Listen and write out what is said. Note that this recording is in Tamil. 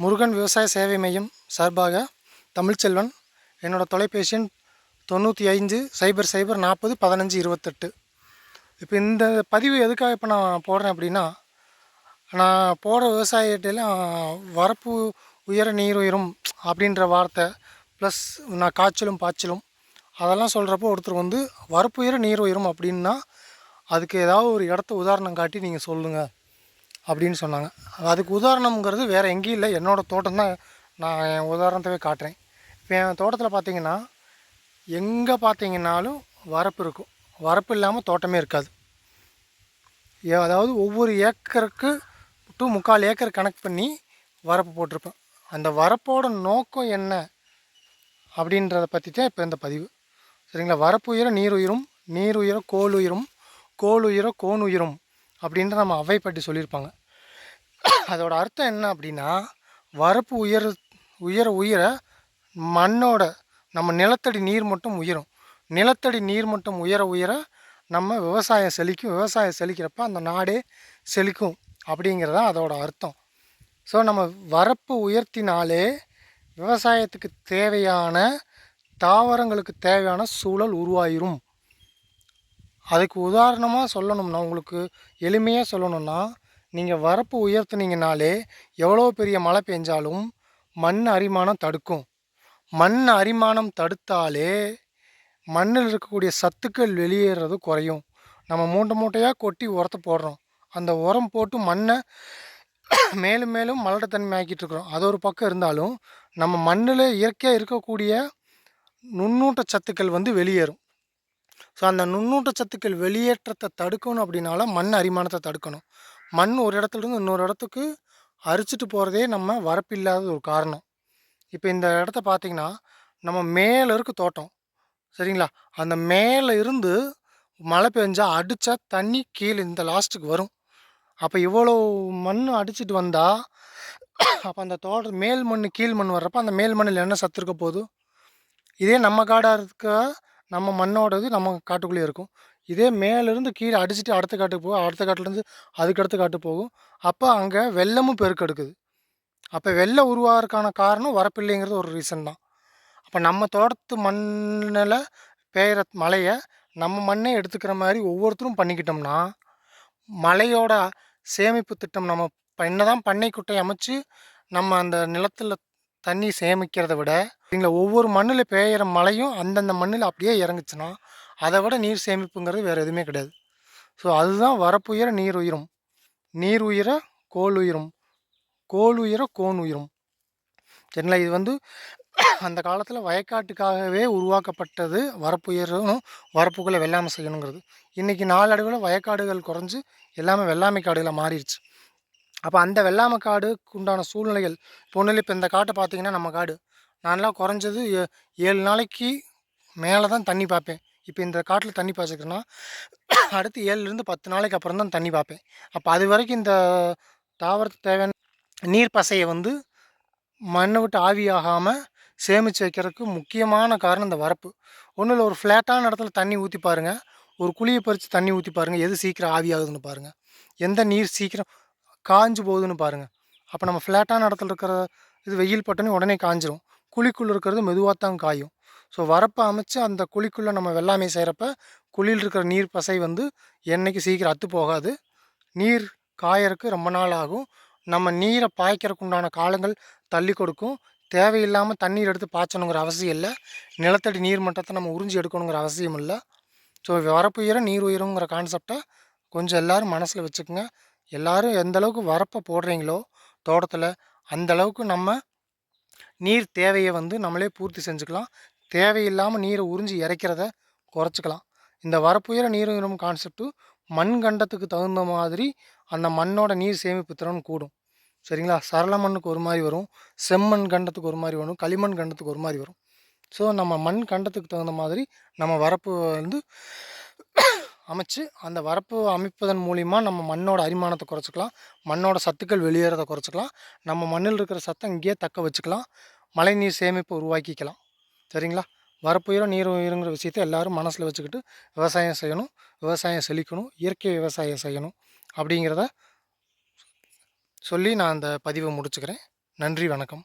முருகன் விவசாய சேவை மையம் சார்பாக தமிழ்ச்செல்வன் என்னோட தொலைபேசி எண் தொண்ணூற்றி ஐந்து சைபர் சைபர் நாற்பது பதினஞ்சு இருபத்தெட்டு. இப்போ இந்த பதிவு எதுக்காக இப்போ நான் போடுறேன் அப்படின்னா நான் போடுற விவசாயத்திலாம் வரப்பு உயர நீர் உயரும் அப்படின்ற வார்த்தை ப்ளஸ் நான் காய்ச்சலும் பாய்ச்சலும் அதெல்லாம் சொல்கிறப்போ ஒருத்தர் வந்து வரப்பு உயர நீர் உயரும் அப்படின்னா அதுக்கு ஏதாவது ஒரு இடத்த உதாரணம் காட்டி நீங்கள் சொல்லுங்கள் அப்படின்னு சொன்னாங்க. அதுக்கு உதாரணம்ங்கிறது வேறு எங்கேயும் இல்லை. என்னோடய தோட்டம் தான் நான் என் உதாரணத்தவே காட்டுறேன். இப்போ என் தோட்டத்தில் பார்த்தீங்கன்னா எங்கே பார்த்தீங்கன்னாலும் வரப்பு இருக்கும். வரப்பு இல்லாமல் தோட்டமே இருக்காது. ஏ- அதாவது ஒவ்வொரு ஏக்கருக்கு டு முக்கால் ஏக்கர் கணக்கு பண்ணி வரப்பு போட்டிருப்பேன். அந்த வரப்போட நோக்கம் என்ன அப்படின்றத பற்றி தான் இப்போ இந்த பதிவு. சரிங்களா? வரப்பு உயர நீர் உயிரும் நீர் உயர கோல் உயிரும் கோல் உயர கோன் உயிரும். அப்படின்ற நம்ம அவை பற்றி சொல்லியிருப்பாங்க அதோட அர்த்தம் என்ன அப்படின்னா வரப்பு உயர் உயர உயர மண்ணோட நம்ம நிலத்தடி நீர் மட்டும் உயரும். நிலத்தடி நீர் மட்டும் உயர உயர நம்ம விவசாயம் செழிக்கும். விவசாயம் செழிக்கிறப்ப அந்த நாடே செழிக்கும் அப்படிங்கிறது தான் அதோட அர்த்தம். ஸோ நம்ம வரப்பு உயர்த்தினாலே விவசாயத்துக்கு தேவையான தாவரங்களுக்கு தேவையான சூழல் உருவாயிரும். அதுக்கு உதாரணமாக சொல்லணும்னா உங்களுக்கு எளிமையாக சொல்லணும்னா நீங்கள் வரப்பு உயர்த்தினீங்கனாலே எவ்வளோ பெரிய மழை பெஞ்சாலும் மண் அரிமானம் தடுக்கும். மண் அரிமானம் தடுத்தாலே மண்ணில் இருக்கக்கூடிய சத்துக்கள் வெளியேறது குறையும். நம்ம மூட்டை மூட்டையாக கொட்டி உரத்தை போடுறோம். அந்த உரம் போட்டு மண்ணை மேலும் மேலும் மலட்டத்தன்மை ஆக்கிட்டு இருக்கிறோம். அது ஒரு பக்கம் இருந்தாலும் நம்ம மண்ணில் இயற்கையாக இருக்கக்கூடிய நுண்ணூட்ட சத்துக்கள் வந்து வெளியேறும். ஸோ அந்த நுண்ணூட்ட சத்துக்கள் வெளியேற்றத்தை தடுக்கணும் அப்படின்னால மண் அரிமானத்தை தடுக்கணும். மண் ஒரு இடத்துல இருந்து இன்னொரு இடத்துக்கு அரிச்சிட்டு போகிறதே நம்ம வரப்பில்லாத ஒரு காரணம். இப்போ இந்த இடத்த பார்த்திங்கன்னா நம்ம மேலே இருக்க தோட்டம். சரிங்களா? அந்த மேலே இருந்து மழை பெஞ்சா அடித்தா தண்ணி கீழே இந்த லாஸ்ட்டுக்கு வரும். அப்போ இவ்வளோ மண் அடிச்சிட்டு வந்தால் அப்போ அந்த தோட்டம் மேல் மண் கீழ் மண் வர்றப்போ அந்த மேல் மண்ணில் என்ன சத்து இருக்க போகுது? இதே நம்ம காடாக இருக்க நம்ம மண்ணோடது நம்ம காட்டுக்குள்ளேயே இருக்கும். இதே மேலேருந்து கீழே அடிச்சுட்டு அடுத்த காட்டுக்கு போகும். அடுத்த காட்டிலேருந்து அதுக்கு காட்டு போகும். அப்போ அங்கே வெள்ளமும் பெருக்கெடுக்குது. அப்போ வெள்ளம் உருவாகிறதுக்கான காரணம் வரப்பில்லைங்கிறது ஒரு ரீசன் தான். அப்போ நம்ம தோட்டத்து மண்ணில் பெய்கிற மழையை நம்ம மண்ணே எடுத்துக்கிற மாதிரி ஒவ்வொருத்தரும் பண்ணிக்கிட்டோம்னா மழையோட சேமிப்பு திட்டம் நம்ம இப்போ என்னதான் பண்ணை குட்டை அமைச்சு நம்ம அந்த நிலத்தில் தண்ணி சேமிக்கிறத விட இங்கே ஒவ்வொரு மண்ணில் பெய்கிற மழையும் அந்தந்த மண்ணில் அப்படியே இறங்குச்சுன்னா அதை விட நீர் சேமிப்புங்கிறது வேறு எதுவுமே கிடையாது. ஸோ அதுதான் வரப்புயர நீர் உயிரும். நீர் உயிர கோல் உயிரும். கோல் உயிர கோன் உயிரும். சரிங்களா இது வந்து அந்த காலத்தில் வயக்காட்டுக்காகவே உருவாக்கப்பட்டது வரப்புயரணும் வரப்புக்குள்ளே வெள்ளாமை செய்யணுங்கிறது. இன்றைக்கி நாளடைவில் வயக்காடுகள் குறைஞ்சு எல்லாமே வெள்ளாமை காடுகளாக மாறிடுச்சு. அப்போ அந்த வெள்ளாமை காடுக்கு உண்டான சூழ்நிலைகள் பொண்ணுல இப்போ இந்த காட்டை பார்த்தீங்கன்னா நம்ம காடு. நான்லாம் குறைஞ்சது ஏ ஏழு நாளைக்கு மேலே தான் தண்ணி பார்ப்பேன் இப்போ இந்த காட்டில் தண்ணி பாய்ச்சிக்கிறேன்னா அடுத்து ஏழுலேருந்து பத்து நாளைக்கு அப்புறம் தான் தண்ணி பார்ப்பேன் அப்போ அது வரைக்கும் இந்த தாவரத்துக்கு தேவையான நீர் பசையை வந்து மண்ணை விட்டு ஆவியாகாமல் சேமித்து வைக்கிறதுக்கு முக்கியமான காரணம் இந்த வரப்பு. ஒன்றும் இல்லை ஒரு ஃப்ளாட்டான இடத்துல தண்ணி ஊற்றி பாருங்கள் ஒரு குழியை பறித்து தண்ணி ஊற்றி பாருங்கள் எது சீக்கிரம் ஆவியாகுதுன்னு பாருங்கள் எந்த நீர் சீக்கிரம் காஞ்சு போகுதுன்னு பாருங்கள் அப்போ நம்ம ஃப்ளாட்டான இடத்துல இருக்கிற இது வெயில் பட்டோன்னே உடனே காஞ்சிரும். குழிக்குள்ளே இருக்கிறது மெதுவாக தான் காயும். ஸோ வரப்பை அமைச்சு அந்த குழிக்குள்ளே நம்ம வெள்ளாமை செய்கிறப்ப குழியில் இருக்கிற நீர் பசை வந்து என்றைக்கு சீக்கிரம் அத்து போகாது. நீர் காயறதுக்கு ரொம்ப நாள் ஆகும். நம்ம நீரை பாய்க்கிறதுக்கு உண்டான காலங்கள் தள்ளி கொடுக்கும். தேவையில்லாமல் தண்ணீர் எடுத்து பாய்ச்சணுங்கிற அவசியம் இல்லை. நிலத்தடி நீர் மட்டத்தை நம்ம உறிஞ்சி எடுக்கணுங்கிற அவசியம் இல்லை. ஸோ வரப்பு உயரம் நீர் உயரங்கிற கான்செப்டை கொஞ்சம் எல்லாரும் மனசில் வச்சுக்கோங்க. எல்லாரும் எந்தளவுக்கு வரப்பை போடுறீங்களோ தோட்டத்தில் அந்தளவுக்கு நம்ம நீர் தேவையை வந்து நம்மளே பூர்த்தி செஞ்சுக்கலாம். தேவையில்லாமல் நீரை உறிஞ்சி இறைக்கிறத குறைச்சிக்கலாம். இந்த வரப்புயர நீரும் உயரும் கான்செப்ட்டு மண் கண்டத்துக்கு தகுந்த மாதிரி அந்த மண்ணோட நீர் சேமிப்பு திறன் கூடும். சரிங்களா? சரள மண்ணுக்கு ஒரு மாதிரி வரும். செம்மண் கண்டத்துக்கு ஒரு மாதிரி வரும். களிமண் கண்டத்துக்கு ஒரு மாதிரி வரும். ஸோ நம்ம மண் கண்டத்துக்கு தகுந்த மாதிரி நம்ம வரப்பு வந்து அமைச்சு அந்த வரப்பு அமைப்பதன் மூலிமா நம்ம மண்ணோட அரிமானத்தை குறைச்சிக்கலாம். மண்ணோட சத்துக்கள் வெளியேறதை குறைச்சிக்கலாம். நம்ம மண்ணில் இருக்கிற சத்தம் இங்கேயே தக்க வச்சுக்கலாம். மழைநீர் சேமிப்பு உருவாக்கிக்கலாம். சரிங்களா? வரப்புயிரம் நீர் உயிருங்கிற விஷயத்தை எல்லாரும் மனசில் வச்சுக்கிட்டு விவசாயம் செய்யணும் விவசாயம் செழிக்கணும் இயற்கை விவசாயம் செய்யணும் அப்படிங்கிறத சொல்லி நான் அந்த பதிவை முடிச்சுக்கிறேன். நன்றி வணக்கம்.